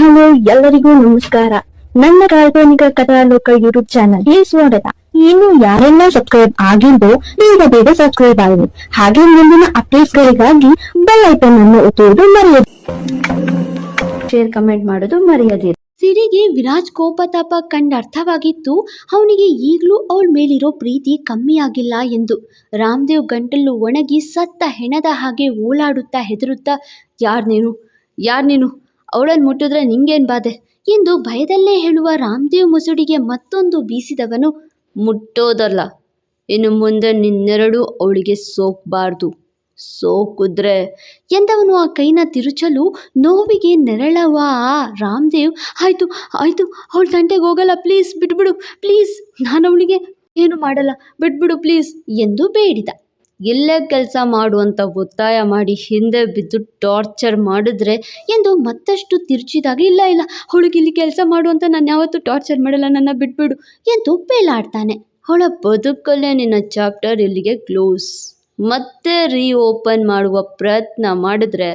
Hello, ಎಲ್ಲರಿಗೂ ನಮಸ್ಕಾರ. ನನ್ನ ಕಾಲ್ಪನಿಕ ಕಥಾಲೋಕ ಯೂಟ್ಯೂಬ್ ಚಾನಲ್ಗೆ ಸ್ವಾಗತ. ಇನ್ನು ಯಾರೆಲ್ಲ ಸಬ್ಸ್ಕ್ರೈಬ್ ಆಗಿಲ್ವೋ, ಬೇಗ ಬೇಗ ಸಬ್ಸ್ಕ್ರೈಬ್ ಆಗಿದೆ ಹಾಗೆ ಮುಂದಿನ ಅಪ್ಡೇಟ್ಸ್ ಗಳಿಗಾಗಿ ಬೆಲ್ ಐಕನ್ ಅನ್ನು ಒತ್ತುವುದು ಮರೆಯದು ಶೇರ್ ಕಮೆಂಟ್ ಮಾಡೋದು ಮರೆಯದಿರಿ. ಸಿರಿಗೆ ವಿರಾಜ್ ಕೋಪತಾಪ ಕಂಡ ಅರ್ಥವಾಗಿತ್ತು, ಅವನಿಗೆ ಈಗಲೂ ಅವಳ ಮೇಲಿರೋ ಪ್ರೀತಿ ಕಮ್ಮಿಯಾಗಿಲ್ಲ ಎಂದು. ರಾಮದೇವ್ ಗಂಟಲು ಒಣಗಿ ಸತ್ತ ಹೆಣದ ಹಾಗೆ ಓಲಾಡುತ್ತಾ ಹೆದರುತ್ತಾ, ಯಾರ್ ನೀನು? ಯಾರ್ ನೀನು? ಅವಳನ್ನು ಮುಟ್ಟಿದ್ರೆ ನಿಂಗೇನು ಬಾಧೆ? ಎಂದು ಭಯದಲ್ಲೇ ಹೇಳುವ ರಾಮದೇವ್ ಮುಸುಡಿಗೆ ಮತ್ತೊಂದು ಬೀಸಿದವನು ಮುಟ್ಟೋದಲ್ಲ. ಇನ್ನು ಮುಂದೆ ನಿನ್ನೆರಡು ಅವಳಿಗೆ ಸೋಕ್ಬಾರ್ದು. ಸೋಕುದ್ರೆ ಎಂದವನು ಆ ಕೈನ ತಿರುಚಲು ನೋವಿಗೆ ನೆರಳವ ಆ ರಾಮದೇವ್. ಆಯ್ತು ಆಯ್ತು, ಅವಳ ತಂಟೆಗೆ ಹೋಗಲ್ಲ, ಪ್ಲೀಸ್, ಬಿಟ್ಬಿಡು, ಪ್ಲೀಸ್. ನಾನು ಅವಳಿಗೆ ಏನು ಮಾಡಲ್ಲ, ಬಿಟ್ಬಿಡು, ಪ್ಲೀಸ್, ಎಂದು ಬೇಡಿದ. ಇಲ್ಲೇ ಕೆಲಸ ಮಾಡು ಅಂತ ಒತ್ತಾಯ ಮಾಡಿ ಹಿಂದೆ ಬಿದ್ದು ಟಾರ್ಚರ್ ಮಾಡಿದ್ರೆ ಎಂದು ಮತ್ತಷ್ಟು ತಿರುಚಿದಾಗ, ಇಲ್ಲ ಇಲ್ಲ ಅವಳಿಗೆ ಇಲ್ಲಿ ಕೆಲಸ ಮಾಡು ಅಂತ ನಾನು ಯಾವತ್ತೂ ಟಾರ್ಚರ್ ಮಾಡಲ್ಲ, ನನ್ನ ಬಿಟ್ಬಿಡು ಎಂದು ಬೇಲಾಡ್ತಾನೆ. ಅವಳ ಬದುಕಲ್ಲೇ ನಿನ್ನ ಚಾಪ್ಟರ್ ಇಲ್ಲಿಗೆ ಕ್ಲೋಸ್ ಮತ್ತೆ ರೀಓಪನ್ ಮಾಡುವ ಪ್ರಯತ್ನ ಮಾಡಿದ್ರೆ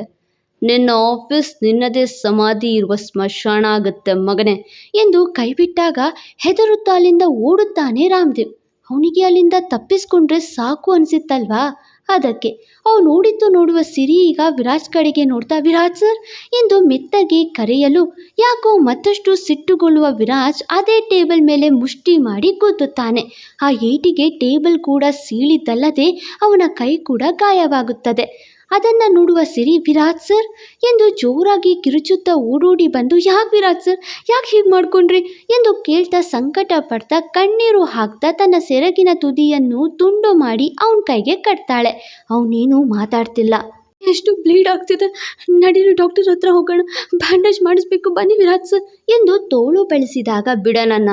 ನಿನ್ನ ಆಫೀಸ್ ನಿನ್ನದೇ ಸಮಾಧಿ ಇರುವ ಸ್ಮಶಾನ ಆಗುತ್ತೆ ಮಗನೇ ಎಂದು ಕೈಬಿಟ್ಟಾಗ ಹೆದರುತ್ತಾ ಅಲ್ಲಿಂದ ಓಡುತ್ತಾನೆ ರಾಮದೇವ್. ಅವನಿಗೆ ಅಲ್ಲಿಂದ ತಪ್ಪಿಸ್ಕೊಂಡ್ರೆ ಸಾಕು ಅನಿಸಿತ್ತಲ್ವಾ? ಅದಕ್ಕೆ ಅವು ನೋಡಿದ್ದು ನೋಡುವ ಸಿರಿ ಈಗ ವಿರಾಜ್ ಕಡೆಗೆ ನೋಡ್ತಾ, ವಿರಾಜ್ ಸರ್ ಎಂದು ಮೆತ್ತಗೆ ಕರೆಯಲು ಯಾಕೋ ಮತ್ತಷ್ಟು ಸಿಟ್ಟುಗೊಳ್ಳುವ ವಿರಾಜ್ ಅದೇ ಟೇಬಲ್ ಮೇಲೆ ಮುಷ್ಟಿ ಮಾಡಿ ಗುದ್ದುತ್ತಾನೆ ಆ ಏಟಿಗೆ ಟೇಬಲ್ ಕೂಡ ಸೀಳಿದ್ದಲ್ಲದೆ ಅವನ ಕೈ ಕೂಡ ಗಾಯವಾಗುತ್ತದೆ. ಅದನ್ನು ನೋಡುವ ಸಿರಿ ವಿರಾಜ್ ಸರ್? ಎಂದು ಜೋರಾಗಿ ಕಿರುಚುತ್ತಾ ಓಡೋಡಿ ಬಂದು ಯಾಕೆ ವಿರಾಜ್ ಸರ್? ಯಾಕೆ ಹೀಗೆ ಮಾಡ್ಕೊಂಡ್ರಿ? ಎಂದು ಕೇಳ್ತಾ ಸಂಕಟ ಪಡ್ತಾ ಕಣ್ಣೀರು ಹಾಕ್ತಾ ತನ್ನ ಸೆರಗಿನ ತುದಿಯನ್ನು ತುಂಡು ಮಾಡಿ ಅವನ ಕೈಗೆ ಕಟ್ತಾಳೆ. ಅವನೇನು ಮಾತಾಡ್ತಿಲ್ಲ. ಎಷ್ಟು ಬ್ಲೀಡ್ ಆಗ್ತಿದೆ. ನಡೀರಿ ಡಾಕ್ಟರ್ ಹತ್ರ ಹೋಗೋಣ. ಬ್ಯಾಂಡೇಜ್ ಮಾಡಿಸ್ಬೇಕು. ಬನ್ನಿ ವಿರಾಜ್ ಸರ್. ಎಂದು ತೋಳು ಬೆಳೆಸಿದಾಗ ಬಿಡನನ್ನ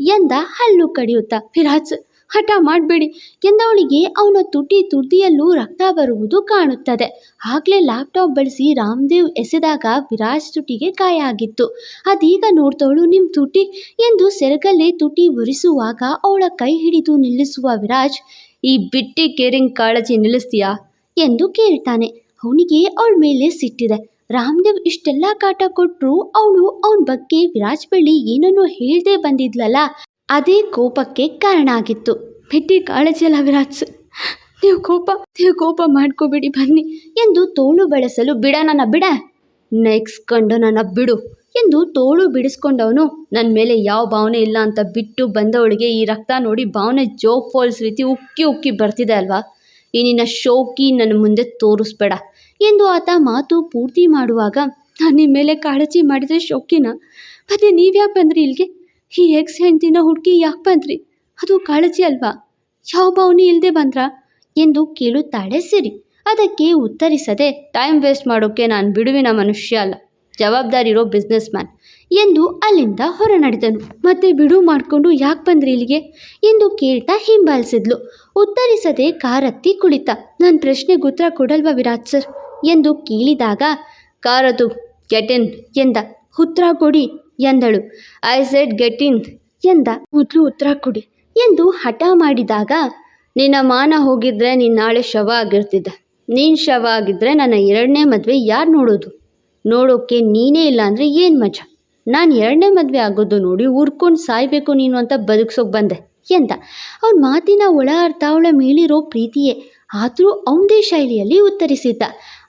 ಎಂದ ಹಲ್ಲು ಕಡಿಯುತ್ತಾ ವಿರಾಜ್ ಸರ್, ಹಠ ಮಾಡಬೇಡಿ. ಎಂದವಳಿಗೆ ಅವನ ತುಟಿ ತುಟಿಯಲ್ಲೂ ರಕ್ತ ಬರುವುದು ಕಾಣುತ್ತದೆ. ಆಗಲೇ ಲ್ಯಾಪ್ಟಾಪ್ ಬಳಸಿ ರಾಮದೇವ್ ಎಸೆದಾಗ ವಿರಾಜ್ ತುಟಿಗೆ ಗಾಯ ಆಗಿತ್ತು. ಅದೀಗ ನೋಡ್ತವಳು ನಿಮ್ಮ ತುಟಿ ಎಂದು ಸೆರಗಲ್ಲೇ ತುಟಿ ಒರೆಸುವಾಗ ಅವಳ ಕೈ ಹಿಡಿದು ನಿಲ್ಲಿಸುವ ವಿರಾಜ್, ಈ ಬಿಟ್ಟಿ ಕೇರಿಂಗ್ ಕಾಳಜಿ ನಿಲ್ಲಿಸ್ತೀಯಾ? ಎಂದು ಕೇಳ್ತಾನೆ. ಅವನಿಗೆ ಅವಳ ಮೇಲೆ ಸಿಟ್ಟಿದೆ. ರಾಮದೇವ್ ಇಷ್ಟೆಲ್ಲ ಕಾಟ ಕೊಟ್ಟರು ಅವಳು ಅವನ ಬಗ್ಗೆ ವಿರಾಜ್ ಬಳಿ ಏನನ್ನೂ ಹೇಳದೆ ಬಂದಿದ್ಲಲ್ಲ ಅದೇ ಕೋಪಕ್ಕೆ ಕಾರಣ ಆಗಿತ್ತು. ಬಿಟ್ಟಿ ಕಾಳಜಿ ಅಲ್ಲ ವಿರಾಜ್. ನೀವು ಕೋಪ ನೀವು ಕೋಪ ಮಾಡ್ಕೋಬೇಡಿ ಬನ್ನಿ ಎಂದು ತೋಳು ಬೆಳೆಸಲು ಬಿಡ ನನ್ನ ಬಿಡ. ನೆಕ್ಸ್ಕೊಂಡು ಕಂಡು ನನ್ನ ಬಿಡು ಎಂದು ತೋಳು ಬಿಡಿಸ್ಕೊಂಡವನು ನನ್ನ ಮೇಲೆ ಯಾವ ಭಾವನೆ ಇಲ್ಲ ಅಂತ ಬಿಟ್ಟು ಬಂದವಳಿಗೆ ಈ ರಕ್ತ ನೋಡಿ ಭಾವನೆ ಜೋಗ್ ಫಾಲ್ಸ್ ರೀತಿ ಉಕ್ಕಿ ಉಕ್ಕಿ ಬರ್ತಿದೆ ಅಲ್ವಾ? ಈ ನಿನ್ನ ಶೋಕಿ ನನ್ನ ಮುಂದೆ ತೋರಿಸ್ಬೇಡ ಎಂದು ಆತ ಮಾತು ಪೂರ್ತಿ ಮಾಡುವಾಗ, ನಾನು ನಿಮ್ಮ ಮೇಲೆ ಕಾಳಜಿ ಮಾಡಿದರೆ ಶೋಕಿನ. ಮತ್ತೆ ನೀವ್ಯಾಕೆ ಬಂದ್ರಿ ಇಲ್ಲಿಗೆ? ಈ ಎಕ್ಸ್ ಹೆಂಡ್ತಿನ ಹುಡುಕಿ ಯಾಕೆ ಬಂದ್ರಿ? ಅದು ಕಾಳಜಿ ಅಲ್ವಾ? ಯಾವ ಭಾವನೆ ಇಲ್ಲದೆ ಬಂದ್ರಾ? ಎಂದು ಕೇಳುತ್ತಾಳೆ ಸಿರಿ. ಅದಕ್ಕೆ ಉತ್ತರಿಸದೆ ಟೈಮ್ ವೇಸ್ಟ್ ಮಾಡೋಕ್ಕೆ ನಾನು ಬಿಡುವಿನ ಮನುಷ್ಯ ಅಲ್ಲ. ಜವಾಬ್ದಾರಿ ಇರೋ ಬಿಸ್ನೆಸ್ ಮ್ಯಾನ್ ಎಂದು ಅಲ್ಲಿಂದ ಹೊರ ನಡೆದನು ಮತ್ತೆ ಬಿಡು ಮಾಡಿಕೊಂಡು ಯಾಕೆ ಬಂದ್ರಿ ಇಲ್ಲಿಗೆ? ಎಂದು ಕೇಳ್ತಾ ಹಿಂಬಾಲಿಸಿದ್ಲು. ಉತ್ತರಿಸದೆ ಕಾರತ್ತಿ ಕುಳಿತ. ನನ್ನ ಪ್ರಶ್ನೆಗೆ ಉತ್ತರ ಕೊಡಲ್ವಾ ವಿರಾಜ್ ಸರ್? ಎಂದು ಕೇಳಿದಾಗ, ಕಾರದು, ಕೆಟೆನ್ ಎಂದ. ಉತ್ತರ ಕೊಡಿ ಎಂದಳು. ಐ ಸೆಡ್ ಗೆಟ್ ಇನ್ ಎಂದ. ಮೊದಲು ಉತ್ತರ ಕೊಡಿ ಎಂದು ಹಠ ಮಾಡಿದಾಗ, ನಿನ್ನ ಮಾನ ಹೋಗಿದ್ರೆ ನೀನು ನಾಳೆ ಶವ ಆಗಿರ್ತಿದ್ದೆ. ನೀನು ಶವ ಆಗಿದ್ರೆ ನನ್ನ ಎರಡನೇ ಮದುವೆ ಯಾರು ನೋಡೋದು? ನೋಡೋಕ್ಕೆ ನೀನೇ ಇಲ್ಲ ಅಂದರೆ ಏನು ಮಜಾ? ನಾನು ಎರಡನೇ ಮದುವೆ ಆಗೋದು ನೋಡಿ ಉರ್ಕೊಂಡು ಸಾಯ್ಬೇಕು ನೀನು ಅಂತ ಬದುಕ್ಸೋಕೆ ಬಂದೆ ಎಂದ. ಅವನ ಮಾತಿನ ಒಳ ಅರ್ಥ ಅವಳ ಮೇಲಿರೋ ಪ್ರೀತಿಯೇ ಆದರೂ ಅವನದೇ ಶೈಲಿಯಲ್ಲಿ ಉತ್ತರಿಸಿದ್ದ.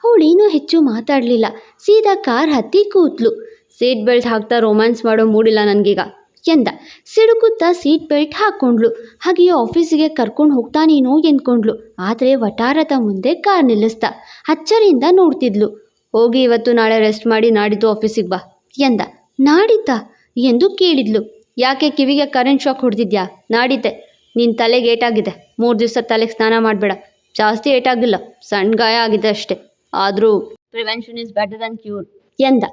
ಅವಳೇನೂ ಹೆಚ್ಚು ಮಾತಾಡಲಿಲ್ಲ. ಸೀದಾ ಕಾರ್ ಹತ್ತಿ ಕೂತ್ಲು. ಸೀಟ್ ಬೆಲ್ಟ್ ಹಾಕ್ತಾ ರೊಮ್ಯಾನ್ಸ್ ಮಾಡೋ ಮೂಡಿಲ್ಲ ನನಗೀಗ. ಎಂದ, ಸಿಡುಕುತ್ತಾ ಸೀಟ್ ಬೆಲ್ಟ್ ಹಾಕ್ಕೊಂಡ್ಳು ಹಾಗೆಯೇ ಆಫೀಸಿಗೆ ಕರ್ಕೊಂಡು ಹೋಗ್ತಾ ನೀನು ಎಂದ್ಕೊಂಡ್ಳು. ಆದರೆ ವಟಾರದ ಮುಂದೆ ಕಾರ್ ನಿಲ್ಲಿಸ್ದ ಅಚ್ಚರಿಯಿಂದ ನೋಡ್ತಿದ್ಲು. ಹೋಗಿ ಇವತ್ತು ನಾಳೆ ರೆಸ್ಟ್ ಮಾಡಿ ನಾಡಿದ್ದು ಆಫೀಸಿಗೆ ಬಾ, ಎಂದ. ನಾಡಿದ್ದ? ಎಂದು ಕೇಳಿದ್ಲು. ಯಾಕೆ ಕಿವಿಗೆ ಕರೆಂಟ್ ಶಾಕ್ ಹೊಡೆದಿದ್ಯಾ? ನಾಡಿದ್ದೆ. ನಿನ್ನ ತಲೆಗೆ ಏಟಾಗಿದೆ. ಮೂರು ದಿವಸ ತಲೆಗೆ ಸ್ನಾನ ಮಾಡಬೇಡ. ಜಾಸ್ತಿ ಏಟಾಗಿಲ್ಲ. ಸಣ್ಣ ಗಾಯ ಆಗಿದೆ ಅಷ್ಟೇ. ಆದರೂ prevention is better than cure ಎಂದ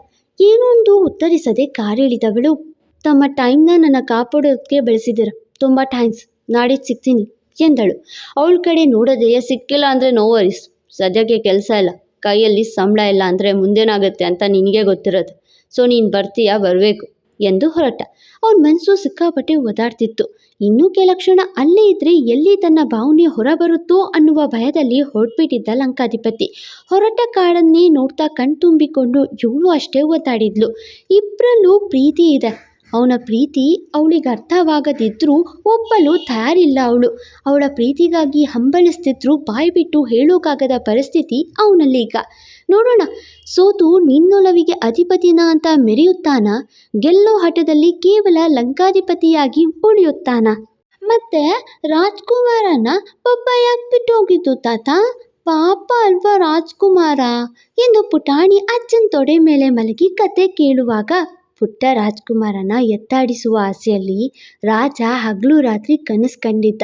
ಏನೊಂದು ಉತ್ತರಿಸದೆ ಕಾರಿಳಿದವಳು. ತಮ್ಮ ಟೈಮ್ನ ನನ್ನ ಕಾಪಾಡೋದಕ್ಕೆ ಬೆಳೆಸಿದ್ದೀರ ತುಂಬ ಥ್ಯಾಂಕ್ಸ್ ನಾಡಿದ್ದು ಸಿಗ್ತೀನಿ ಎಂದಳು. ಅವಳ ಕಡೆ ನೋಡದೆ, ಸಿಕ್ಕಿಲ್ಲ ಅಂದರೆ ನೋ ವರೀಸ್ ಸದ್ಯಕ್ಕೆ ಕೆಲಸ ಇಲ್ಲ. ಕೈಯಲ್ಲಿ ಸಂಬಳ ಇಲ್ಲ ಅಂದರೆ ಮುಂದೇನಾಗುತ್ತೆ ಅಂತ ನಿನಗೆ ಗೊತ್ತಿರೋದು. ಸೊ ನೀನು ಬರ್ತೀಯಾ? ಬರಬೇಕು ಎಂದು ಹೊರಟ. ಅವನ ಮನಸ್ಸು ಸಿಕ್ಕಾಪಟ್ಟೆ ಒದಾಡ್ತಿತ್ತು. ಇನ್ನೂ ಕೆಲ ಕ್ಷಣ ಅಲ್ಲೇ ಇದ್ರೆ ಎಲ್ಲಿ ತನ್ನ ಭಾವನೆ ಹೊರಬರುತ್ತೋ ಅನ್ನುವ ಭಯದಲ್ಲಿ ಹೊರಟ್ಬಿಟ್ಟಿದ್ದ ಲಂಕಾಧಿಪತಿ. ಹೊರಟ ಕಾಡನ್ನೇ ನೋಡ್ತಾ ಕಣ್ತುಂಬಿಕೊಂಡು ಇವಳು ಅಷ್ಟೇ ಒದ್ದಾಡಿದ್ಲು. ಇಬ್ಬರಲ್ಲೂ ಪ್ರೀತಿ ಇದೆ. ಅವನ ಪ್ರೀತಿ ಅವಳಿಗೆ ಅರ್ಥವಾಗದಿದ್ದರೂ ಒಪ್ಪಲು ತಯಾರಿಲ್ಲ ಅವಳು. ಅವಳ ಪ್ರೀತಿಗಾಗಿ ಹಂಬಲಿಸ್ತಿದ್ರು ಬಾಯ್ಬಿಟ್ಟು ಹೇಳೋಕ್ಕಾಗದ ಪರಿಸ್ಥಿತಿ ಅವನಲ್ಲೀಗ. ನೋಡೋಣ. ಸೋತು ನಿನ್ನೊಲವಿಗೆ ಅಧಿಪತಿನ ಅಂತ ಮೆರೆಯುತ್ತಾನ? ಗೆಲ್ಲೋ ಹಠದಲ್ಲಿ ಕೇವಲ ಲಂಕಾಧಿಪತಿಯಾಗಿ ಉಳಿಯುತ್ತಾನ? ಮತ್ತೆ ರಾಜ್ಕುಮಾರನ ಪಪ್ಪ ಯಾಕೆ ಬಿಟ್ಟು ಹೋಗಿದ್ದು ತಾತ? ಪಾಪ ಅಲ್ವಾ ರಾಜ್ಕುಮಾರ? ಎಂದು ಪುಟಾಣಿ ಅಜ್ಜನ ತೊಡೆ ಮೇಲೆ ಮಲಗಿ ಕತೆ ಕೇಳುವಾಗ ಪುಟ್ಟ ರಾಜ್ಕುಮಾರನ ಎತ್ತಾಡಿಸುವ ಆಸೆಯಲ್ಲಿ ರಾಜ ಹಗಲು ರಾತ್ರಿ ಕನಸು ಕಂಡಿದ್ದ.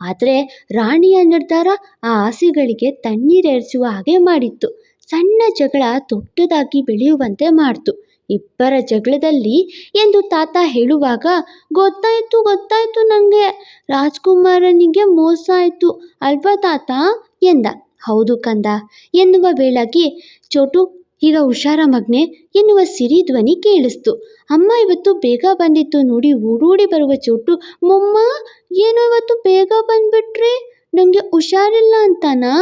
ಆದರೆ ರಾಣಿಯ ನಿರ್ಧಾರ ಆ ಆಸೆಗಳಿಗೆ ತಣ್ಣೀರೆರಿಸುವ ಹಾಗೆ ಮಾಡಿತ್ತು. ಸಣ್ಣ ಜಗಳ ದೊಡ್ಡದಾಗಿ ಬೆಳೆಯುವಂತೆ ಮಾಡ್ತು. ಇಬ್ಬರ ಜಗಳದಲ್ಲಿ ಎಂದು ತಾತ ಹೇಳುವಾಗ, ಗೊತ್ತಾಯ್ತು ಗೊತ್ತಾಯ್ತು ನನಗೆ ರಾಜ್ಕುಮಾರನಿಗೆ ಮೋಸ ಆಯಿತು, ಅಲ್ವಾ ತಾತ? ಎಂದ. ಹೌದು ಕಂದ. ಎನ್ನುವ ವೇಳೆಗೆ ಚೋಟು, ಈಗ ಹುಷಾರ ಮಗ್ನೆ ಎನ್ನುವ ಸಿರಿ ಧ್ವನಿ ಕೇಳಿಸ್ತು. ಅಮ್ಮ ಇವತ್ತು ಬೇಗ ಬಂದಿತ್ತು, ನೋಡಿ ಓಡೋಡಿ ಬರುವ ಚೋಟು, ಮೊಮ್ಮ, ಏನೋ ಇವತ್ತು ಬೇಗ ಬಂದ್ಬಿಟ್ರಿ? ನನಗೆ ಹುಷಾರಿಲ್ಲ ಅಂತನಾ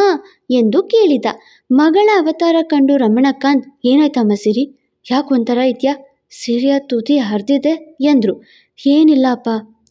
ಎಂದು ಕೇಳಿದ. ಮಗಳ ಅವತಾರ ಕಂಡು ರಮಣಕಾಂತ್, ಏನಾಯ್ತಮ್ಮ ಸಿರಿ? ಯಾಕೆ ಒಂಥರ ಇದೆಯಾ? ಸಿರಿಯ ತುದಿ ಹರಿದಿದೆ ಎಂದರು. ಏನಿಲ್ಲ ಅಪ್ಪ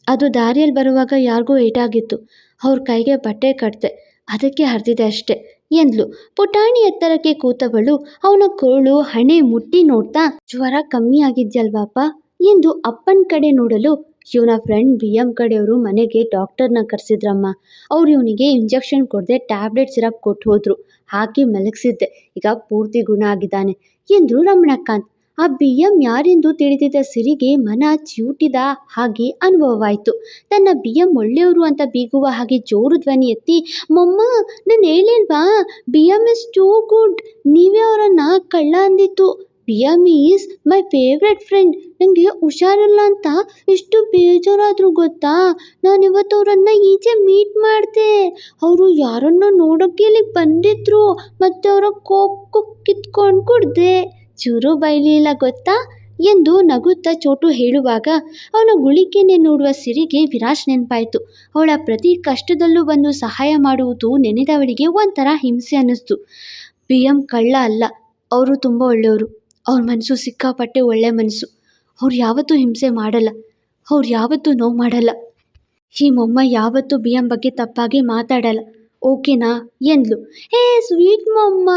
ಅದು ದಾರಿಯಲ್ಲಿ ಬರುವಾಗ ಯಾರಿಗೂ ಏಟಾಗಿತ್ತು. ಅವ್ರ ಕೈಗೆ ಬಟ್ಟೆ ಕಟ್ಟಿದೆ ಅದಕ್ಕೆ ಹರಿದಿದೆ ಅಷ್ಟೆ ಎಂದ್ಲು. ಪುಟಾಣಿ ಎತ್ತರಕ್ಕೆ ಕೂತವಳು, ಅವನ ಕೋಳು, ಹಣೆ ಮುಟ್ಟಿ ನೋಡ್ತಾ, ಜ್ವರ ಕಮ್ಮಿ ಆಗಿದ್ಯಲ್ವಾಪ ಎಂದು ಅಪ್ಪನ ಕಡೆ ನೋಡಲು ಇವನ ಫ್ರೆಂಡ್ ಬಿ ಎಂ ಕಡೆಯವರು ಮನೆಗೆ ಡಾಕ್ಟರ್ನ ಕರೆಸಿದ್ರಮ್ಮ. ಅವ್ರು ಇವನಿಗೆ ಇಂಜೆಕ್ಷನ್ ಕೊಡದೆ ಟ್ಯಾಬ್ಲೆಟ್ ಸಿರಪ್ ಕೊಟ್ಟು ಹೋದರು. ಹಾಕಿ ಮಲಗಿಸಿದ್ದೆ. ಈಗ ಪೂರ್ತಿ ಗುಣ ಆಗಿದ್ದಾನೆ. ಎಂದರು ರಮಣಕಾಂತ್ ಆ ಬಿ ಎಂ ಯಾರೆಂದು ತಿಳಿದಿದ್ದ ಸಿರಿಗೆ ಮನ ಚಿವುಟಿದ ಹಾಗೆ ಅನುಭವವಾಯಿತು. ತನ್ನ ಬಿ ಎಂ ಒಳ್ಳೆಯವರು ಅಂತ ಬೀಗುವ ಹಾಗೆ ಜೋರು ಧ್ವನಿ ಎತ್ತಿ, ಮೊಮ್ಮ, ನಾನು ಹೇಳಿಲ್ವಾ B M is too good ನೀವೇ ಅವರನ್ನು ಕಳ್ಳ ಅಂದಿತ್ತು. B M is my favourite friend ನನಗೆ ಹುಷಾರಿಲ್ಲ ಅಂತ ಎಷ್ಟು ಬೇಜಾರಾದರೂ ಗೊತ್ತಾ? ನಾನು ಇವತ್ತು ಅವರನ್ನು ಈಚೆ ಮೀಟ್ ಮಾಡಿದೆ. ಅವರು ಯಾರನ್ನು ನೋಡೋಕ್ಕೆ ಇಲ್ಲಿಗೆ ಬಂದಿದ್ರು. ಮತ್ತು ಅವರ ಕೊಕ್ಕು ಕಿತ್ಕೊಂಡು ಕುಡ್ದೆ. ಚೂರು ಬೈಲಿಲ್ಲ ಗೊತ್ತಾ? ಎಂದು ನಗುತ್ತಾ ಚೋಟು ಹೇಳುವಾಗ ಅವನ ಗುಳಿಕೆನೆ ನೋಡುವ ಸಿರಿಗೆ ವಿರಾಶ್ ನೆನಪಾಯಿತು. ಅವಳ ಪ್ರತಿ ಕಷ್ಟದಲ್ಲೂ ಬಂದು ಸಹಾಯ ಮಾಡುವುದು ನೆನೆದವಳಿಗೆ ಒಂಥರ ಹಿಂಸೆ ಅನ್ನಿಸ್ತು. ಬಿ ಎಂ ಕಳ್ಳ ಅಲ್ಲ, ಅವರು ತುಂಬ ಒಳ್ಳೆಯವರು. ಅವ್ರ ಮನಸ್ಸು ಸಿಕ್ಕಾಪಟ್ಟೆ ಒಳ್ಳೆ ಮನಸ್ಸು ಅವ್ರು ಯಾವತ್ತೂ ಹಿಂಸೆ ಮಾಡಲ್ಲ. ಅವ್ರು ಯಾವತ್ತೂ ನೋವು ಮಾಡಲ್ಲ. ಈ ಮೊಮ್ಮ ಯಾವತ್ತೂ ಬಿ ಎಂ ಬಗ್ಗೆ ತಪ್ಪಾಗಿ ಮಾತಾಡಲ್ಲ. ಓಕೆನಾ? ಎಂದ್ಲು. ಹೇ ಸ್ವೀಟ್ ಮೊಮ್ಮ,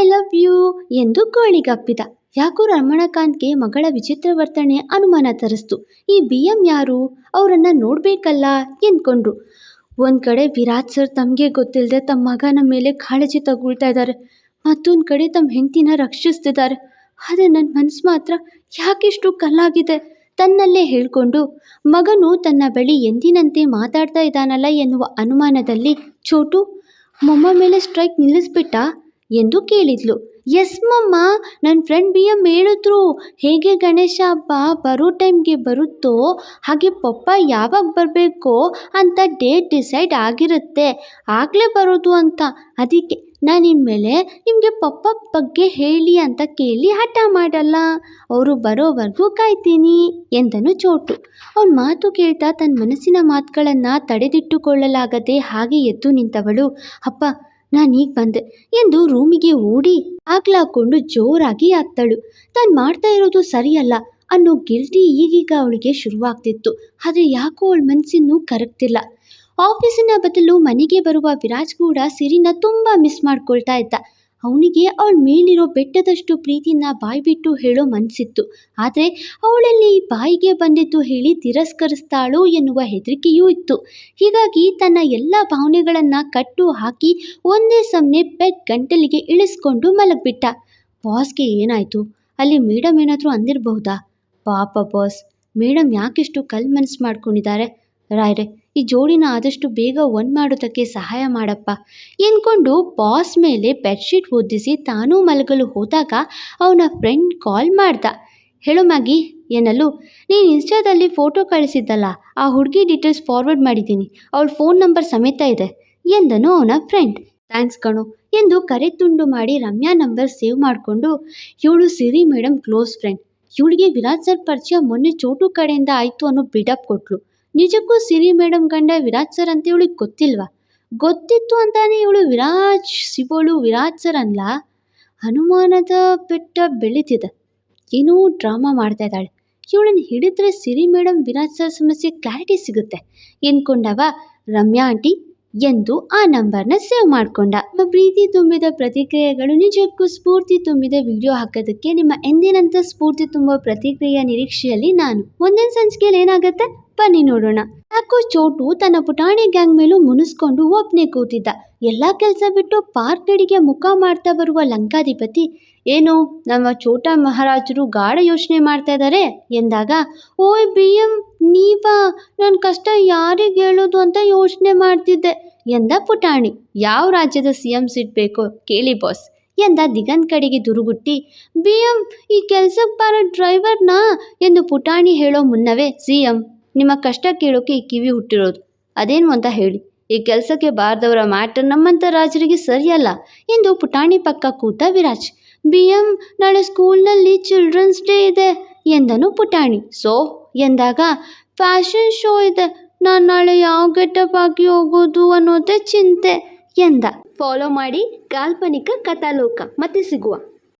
ಐ ಲವ್ ಯು ಎಂದು ಕೋಳಿಗಪ್ಪಿದ ಯಾಕೋ ರಮಣಕಾಂತ್ಗೆ ಮಗಳ ವಿಚಿತ್ರ ವರ್ತನೆ ಅನುಮಾನ ತರಿಸ್ತು. ಈ ಬಿ ಎಂ ಯಾರು? ಅವರನ್ನು ನೋಡಬೇಕಲ್ಲ ಎಂದ್ಕೊಂಡ್ರು. ಒಂದು ಕಡೆ ವಿರಾಟ್ ಸರ್ ತಮಗೆ ಗೊತ್ತಿಲ್ಲದೆ ತಮ್ಮ ಮಗನ ಮೇಲೆ ಕಾಳಜಿ ತಗೊಳ್ತಾ ಇದ್ದಾರೆ ಮತ್ತೊಂದು ಕಡೆ ತಮ್ಮ ಹೆಂಡತಿನ ರಕ್ಷಿಸ್ತಿದ್ದಾರೆ ಆದರೆ ನನ್ನ ಮನಸ್ಸು ಮಾತ್ರ ಯಾಕಿಷ್ಟು ಕಲ್ಲಾಗಿದೆ? ತನ್ನಲ್ಲೇ ಹೇಳಿಕೊಂಡು, ಮಗನು ತನ್ನ ಬಳಿ ಎಂದಿನಂತೆ ಮಾತಾಡ್ತಾ ಇದ್ದಾನಲ್ಲ ಎನ್ನುವ ಅನುಮಾನದಲ್ಲಿ ಚೋಟು ಮೊಮ್ಮ ಮೇಲೆ ಸ್ಟ್ರೈಕ್ ನಿಲ್ಲಿಸ್ಬಿಟ್ಟ? ಎಂದು ಕೇಳಿದ್ಲು. ಎಸ್ ಮಮ್ಮ ನನ್ನ ಫ್ರೆಂಡ್ ಬಿ ಎಂ ಹೇಳಿದ್ರು. ಹೇಗೆ ಗಣೇಶ ಹಬ್ಬ ಬರೋ ಟೈಮ್ಗೆ ಬರುತ್ತೋ, ಹಾಗೆ ಪಪ್ಪ ಯಾವಾಗ ಬರಬೇಕೋ ಅಂತ ಡೇಟ್ ಡಿಸೈಡ್ ಆಗಿರುತ್ತೆ. ಆಗಲೇ ಬರೋದು ಅಂತ. ಅದಕ್ಕೆ ನಾನು ಇನ್ಮೇಲೆ ನಿಮಗೆ ಪಪ್ಪ ಬಗ್ಗೆ ಹೇಳಿ ಅಂತ ಕೇಳಿ ಹಠ ಮಾಡಲ್ಲ. ಅವರು ಬರೋವರೆಗೂ ಕಾಯ್ತೀನಿ ಎಂದನು ಚೋಟು. ಅವನ ಮಾತು ಕೇಳ್ತಾ ತನ್ನ ಮನಸ್ಸಿನ ಮಾತುಗಳನ್ನು ತಡೆದಿಟ್ಟುಕೊಳ್ಳಲಾಗದೆ ಹಾಗೆ ಎದ್ದು ನಿಂತವಳು. ಅಪ್ಪ ನಾನೀಗ ಬಂದೆ ಎಂದು ರೂಮಿಗೆ ಓಡಿ ಆಗ್ಲಾಕೊಂಡು ಜೋರಾಗಿ ಆಗ್ತಾಳು ತಾನು ಮಾಡ್ತಾ ಇರೋದು ಸರಿಯಲ್ಲ ಅನ್ನೋ ಗಿಲ್ಟಿ ಈಗೀಗ ಅವಳಿಗೆ ಶುರುವಾಗ್ತಿತ್ತು. ಆದರೆ ಯಾಕೋ ಅವಳ ಮನಸ್ಸಿನ್ನೂ ಕರಗ್ತಿಲ್ಲ. ಆಫೀಸಿನ ಬದಲು ಮನೆಗೆ ಬರುವ ವಿರಾಜ್ ಕೂಡ ಸಿರಿನ ತುಂಬ ಮಿಸ್ ಮಾಡ್ಕೊಳ್ತಾ ಇದ್ದ. ಅವನಿಗೆ ಅವಳ ಮೇಲಿರೋ ಬೆಟ್ಟದಷ್ಟು ಪ್ರೀತಿನ ಬಾಯ್ಬಿಟ್ಟು ಹೇಳೋ ಮನಸ್ಸಿತ್ತು ಆದರೆ ಅವಳಲ್ಲಿ ಬಾಯಿಗೆ ಬಂದಿದ್ದು ಹೇಳಿ ತಿರಸ್ಕರಿಸ್ತಾಳೋ ಎನ್ನುವ ಹೆದರಿಕೆಯೂ ಇತ್ತು. ಹೀಗಾಗಿ ತನ್ನ ಎಲ್ಲ ಭಾವನೆಗಳನ್ನು ಕಟ್ಟು ಹಾಕಿ ಒಂದೇ ಸಮನೆ ಬೆಡ್ ಗಂಟಲಿಗೆ ಇಳಿಸ್ಕೊಂಡು ಮಲಗಿಬಿಟ್ಟ. ಬಾಸ್ಗೆ ಏನಾಯಿತು? ಅಲ್ಲಿ ಮೇಡಮ್ ಏನಾದರೂ ಅಂದಿರಬಹುದಾ? ಪಾಪ ಬಾಸ್ ಮೇಡಮ್ ಯಾಕೆಷ್ಟು ಕಲ್ ಮನಸ್ಸು ಮಾಡ್ಕೊಂಡಿದ್ದಾರೆ? ರಾಯ್ರೆ ಈ ಜೋಡಿನ ಆದಷ್ಟು ಬೇಗ ಒನ್ ಮಾಡೋದಕ್ಕೆ ಸಹಾಯ ಮಾಡಪ್ಪ. ಎಂದ್ಕೊಂಡು ಬಾಸ್ ಮೇಲೆ ಬೆಡ್ಶೀಟ್ ಹೊದಿಸಿ ತಾನೂ ಮಲಗಲು ಹೋದಾಗ ಅವನ ಫ್ರೆಂಡ್ ಕಾಲ್ ಮಾಡ್ದ. ಹೇಳು ಮ್ಯಾಗಿ ಏನಲ್ಲು ನೀನು ಇನ್ಸ್ಟಾದಲ್ಲಿ ಫೋಟೋ ಕಳಿಸಿದ್ದಲ್ಲ, ಆ ಹುಡುಗಿ ಡೀಟೇಲ್ಸ್ ಫಾರ್ವರ್ಡ್ ಮಾಡಿದ್ದೀನಿ. ಅವಳ ಫೋನ್ ನಂಬರ್ ಸಮೇತ ಇದೆ, ಎಂದನು ಅವನ ಫ್ರೆಂಡ್ ಥ್ಯಾಂಕ್ಸ್ ಕಣೋ, ಎಂದು ಕರೆ ತುಂಡು ಮಾಡಿ ರಮ್ಯಾ ನಂಬರ್ ಸೇವ್ ಮಾಡಿಕೊಂಡು, ಇವಳು ಸಿರಿ ಮೇಡಮ್ ಕ್ಲೋಸ್ ಫ್ರೆಂಡ್ ಇವಳಿಗೆ ವಿರಾಜ್ ಸರ್ ಪರಿಚಯ ಮೊನ್ನೆ ಚೋಟು ಕಡೆಯಿಂದ ಆಯಿತು ಅನ್ನೋ ಬಿಡಪ್ ಕೊಟ್ಲು. ನಿಜಕ್ಕೂ ಸಿರಿ ಮೇಡಮ್ ಗಂಡ ವಿರಾಜ್ ಸರ್ ಅಂತ ಇವಳಿಗೆ ಗೊತ್ತಿಲ್ವಾ? ಗೊತ್ತಿತ್ತು ಅಂತಾನೆ ಇವಳು ವಿರಾಜ್ ಸಿಬೋಳು ವಿರಾಜ್ ಸರ್ ಅನ್ಲ? ಹನುಮಾನದ ಬೆಟ್ಟ ಬೆಳೀತಿದೆ. ಏನೂ ಡ್ರಾಮಾ ಮಾಡ್ತಾ ಇದ್ದಾಳೆ. ಇವಳನ್ನು ಹಿಡಿದ್ರೆ ಸಿರಿ ಮೇಡಮ್ ವಿರಾಜ್ ಸರ್ ಸಮಸ್ಯೆ ಕ್ಲಾರಿಟಿ ಸಿಗುತ್ತೆ. ಎಂದ್ಕೊಂಡವ ರಮ್ಯಾ ಆಂಟಿ ಎಂದು ಆ ನಂಬರ್ನ ಸೇವ್ ಮಾಡಿಕೊಂಡ. ನಿಮ್ಮ ಪ್ರೀತಿ ತುಂಬಿದ ಪ್ರತಿಕ್ರಿಯೆಗಳು ನಿಜಕ್ಕೂ ಸ್ಫೂರ್ತಿ ತುಂಬಿದ ವಿಡಿಯೋ ಹಾಕೋದಕ್ಕೆ ನಿಮ್ಮ ಎಂದಿನಂತ ಸ್ಫೂರ್ತಿ ತುಂಬುವ ಪ್ರತಿಕ್ರಿಯೆಯ ನಿರೀಕ್ಷೆಯಲ್ಲಿ ನಾನು. ಒಂದೊಂದು ಸಂಚಿಕೆಯಲ್ಲಿ ಏನಾಗುತ್ತೆ? ಬನ್ನಿ ನೋಡೋಣ. ಯಾಕೋ ಚೋಟು ತನ್ನ ಪುಟಾಣಿ ಗ್ಯಾಂಗ್ ಮೇಲೂ ಮುನಿಸ್ಕೊಂಡು ಒಬ್ಬನೇ ಕೂತಿದ್ದ. ಎಲ್ಲ ಕೆಲಸ ಬಿಟ್ಟು ಪಾರ್ಕ್ ನಡಿಗೆ ಮುಖ ಮಾಡ್ತಾ ಬರುವ ಲಂಕಾಧಿಪತಿ ಏನು? ನಮ್ಮ ಚೋಟ ಮಹಾರಾಜರು ಗಾಢ ಯೋಚನೆ ಮಾಡ್ತಾ ಇದ್ದಾರೆ ಎಂದಾಗ, ಓಯ್ ಬಿ ಎಂ ನೀವಾ? ನನ್ನ ಕಷ್ಟ ಯಾರಿಗೆ ಹೇಳೋದು ಅಂತ ಯೋಚನೆ ಮಾಡ್ತಿದ್ದೆ ಎಂದ ಪುಟಾಣಿ. ಯಾವ ರಾಜ್ಯದ ಸಿ ಎಂ ಸೀಟ್ ಬೇಕೋ ಕೇಳಿ ಬಾಸ್ ಎಂದ ದಿಗನ್ ಕಡೆಗೆ ದುರುಗುಟ್ಟಿ. ಬಿ ಎಂ ಈ ಕೆಲ್ಸಕ್ಕೆ ಬರೋ ಡ್ರೈವರ್ನಾ? ಎಂದು ಪುಟಾಣಿ ಹೇಳೋ ಮುನ್ನವೇ ಸಿ ಎಂ ನಿಮ್ಮ ಕಷ್ಟ ಕೇಳೋಕೆ ಈ ಕಿವಿ ಹುಟ್ಟಿರೋದು. ಅದೇನು ಅಂತ ಹೇಳಿ. ಈ ಕೆಲಸಕ್ಕೆ ಬಾರದವರ ಮ್ಯಾಟರ್ ನಮ್ಮಂಥ ರಾಜರಿಗೆ ಸರಿಯಲ್ಲ ಎಂದು ಪುಟಾಣಿ ಪಕ್ಕ ಕೂತ ವಿರಾಜ್. ಬಿ ಎಂ ನಾಳೆ ಸ್ಕೂಲ್ನಲ್ಲಿ ಚಿಲ್ಡ್ರನ್ಸ್ ಡೇ ಇದೆ ಎಂದನು ಪುಟಾಣಿ. ಸೋ, ಎಂದಾಗ ಫ್ಯಾಷನ್ ಶೋ ಇದೆ, ನಾನು ನಾಳೆ ಯಾವ ಗೆಟಪ್ ಆಗಿ ಹೋಗೋದು ಅನ್ನೋದೇ ಚಿಂತೆ ಎಂದ. ಫಾಲೋ ಮಾಡಿ ಕಾಲ್ಪನಿಕ ಕಥಾಲೋಕ. ಮತ್ತೆ ಸಿಗುವ.